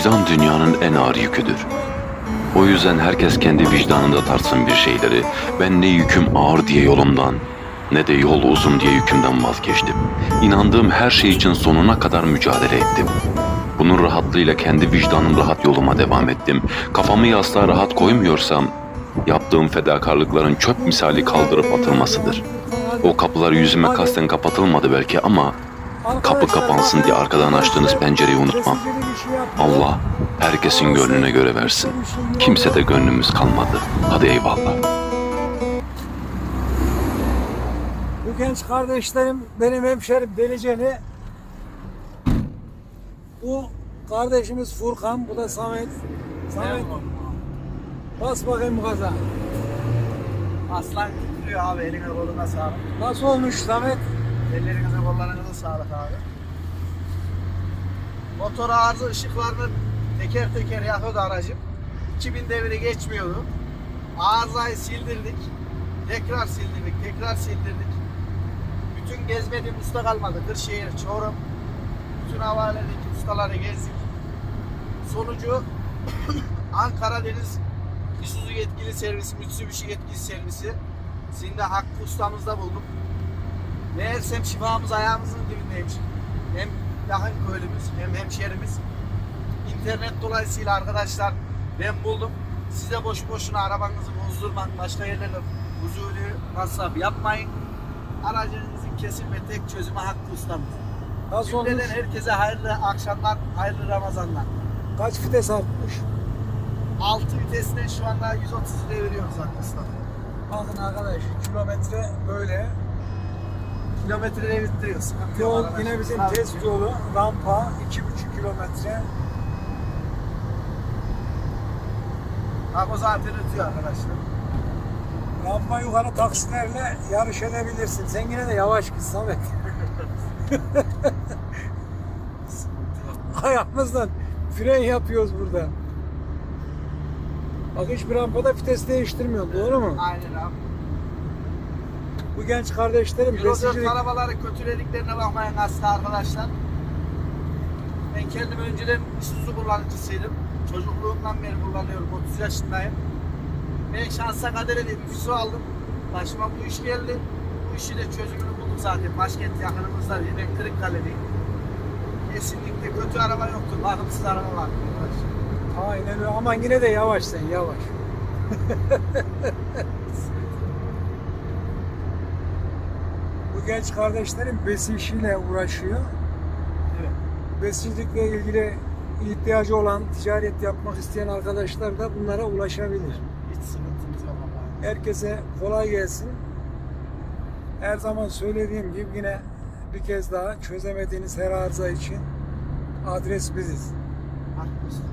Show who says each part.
Speaker 1: Vicdan dünyanın en ağır yüküdür. O yüzden herkes kendi vicdanında tartsın bir şeyleri. Ben ne yüküm ağır diye yolumdan, ne de yol uzun diye yükümden vazgeçtim. İnandığım her şey için sonuna kadar mücadele ettim. Bunun rahatlığıyla kendi vicdanım rahat yoluma devam ettim. Kafamı yastığa rahat koymuyorsam, yaptığım fedakarlıkların çöp misali kaldırıp atılmasıdır. O kapılar yüzüme kasten kapatılmadı belki ama kapı kapansın diye arkadan açtığınız pencereyi unutmam. Allah herkesin gönlüne göre versin. Kimse de gönlümüz kalmadı. Hadi eyvallah.
Speaker 2: Bu genç kardeşlerim benim hemşerim Deliceli. Bu kardeşimiz Furkan, bu da Samet. Samet bas bakayım gaza.
Speaker 3: Aslan titriyor abi eline koluna sağlık.
Speaker 2: Nasıl olmuş Samet?
Speaker 3: Ellerinize kollarınıza sağlık abi. Motor arıza ışıklarını teker teker yakıyordu aracım. 2000 devri geçmiyordu. Arızayı sildirdik. Tekrar sildirdik, tekrar sildirdik. Bütün gezmediğim usta kalmadı. Kırşehir, Çorum. Bütün havaledeki ustaları gezdik. Sonucu Ankara Deniz Isuzu yetkili servisi, Mitsubishi yetkili servisi. Sizin de Hakkı ustamızda buldum. Meğersem şifamız ayağımızın dibindeymiş. Hem yakın köylümüz hem hemşerimiz. İnternet dolayısıyla arkadaşlar ben buldum. Size boşu boşuna arabanızı bozdurmayın. Başka yerlerde huzuri masraf yapmayın. Aracınızın kesin ve tek çözümü Hakkı ustamız.
Speaker 2: Nasıl olmuş?
Speaker 3: Herkese hayırlı akşamlar, hayırlı Ramazanlar.
Speaker 2: Kaç vites artmış?
Speaker 3: 6 vitesine şu anda 130 deviriyoruz Hakkı ustam.
Speaker 2: Bakın arkadaş kilometre böyle.
Speaker 3: Kilometreleri yok
Speaker 2: Yol yine bizim test yolu. Rampa 2,5 kilometre.
Speaker 3: Bak o zaten ötüyor arkadaşlar.
Speaker 2: Rampa yukarı taksilerle yarış edebilirsin. Sen yine de yavaş git Samet. Ayağımızdan fren yapıyoruz burada. Bak hiçbir rampada vites değiştirmiyor. Doğru mu?
Speaker 3: Aynen abi.
Speaker 2: Bu genç kardeşlerim
Speaker 3: Euro 4
Speaker 2: besicilik
Speaker 3: arabaları kötülediklerine bakmayın aslında arkadaşlar. Ben kendim önceden Isuzu kullanıcısıydım. Çocukluğumdan beri kullanıyorum. 30 yaşındayım. Ben şansa kadere dedim. Füso aldım. Başıma bu iş geldi. Bu işi de çözümünü buldum zaten. Başkent yakınımızda değil. Ben Kırıkkale'deyim. Kesinlikle kötü araba yoktur. Bakımsız araba var.
Speaker 2: Aynen öyle. Ama yine de yavaş sen yavaş. Bu genç kardeşlerim besi işiyle uğraşıyor.
Speaker 3: Evet.
Speaker 2: Besicilikle ilgili ihtiyacı olan, ticaret yapmak isteyen arkadaşlar da bunlara ulaşabilir.
Speaker 3: Hiç sıkıntımız yok ama.
Speaker 2: Herkese kolay gelsin. Her zaman söylediğim gibi yine bir kez daha çözemediğiniz her arıza için adres biziz.
Speaker 3: Haklısın.